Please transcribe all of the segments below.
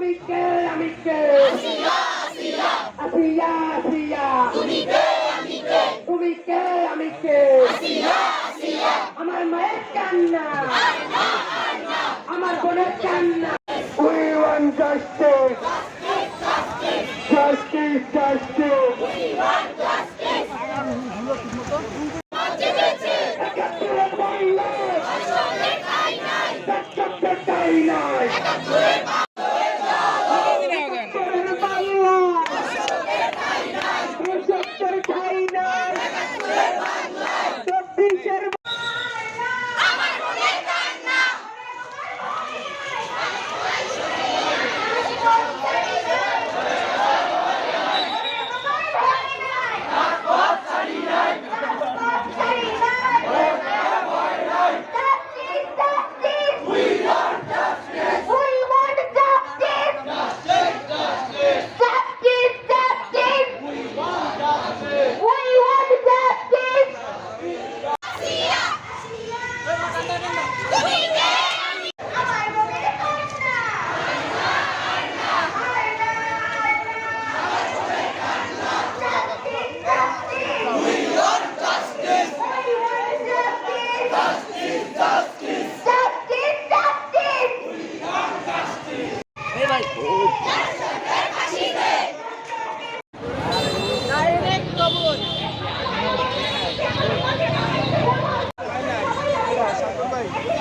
তুমি কে আমি কে আসিয়া আসিয়া তুমি কে আমি কে তুমি কে আমি কে আসিয়া আসিয়া আমার মায়ের কান্না আমার বোনের কান্না We want justice. Justice, justice. We want justice. একাত্তরের বাংলা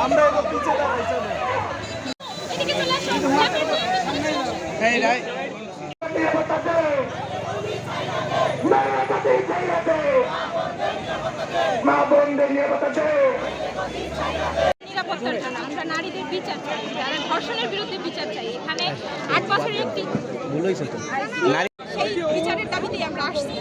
আমরা এবার পিছিয়ে। মা বোনদের নিরাপত্তা দে। নিরাপত্তার জন্য আমরা নারীদের বিচার চাই যারা ধর্ষণের বিরুদ্ধে বিচার চাই এখানে আট বছরের একটি বিচারের দাবিতেই আমরা আসছি।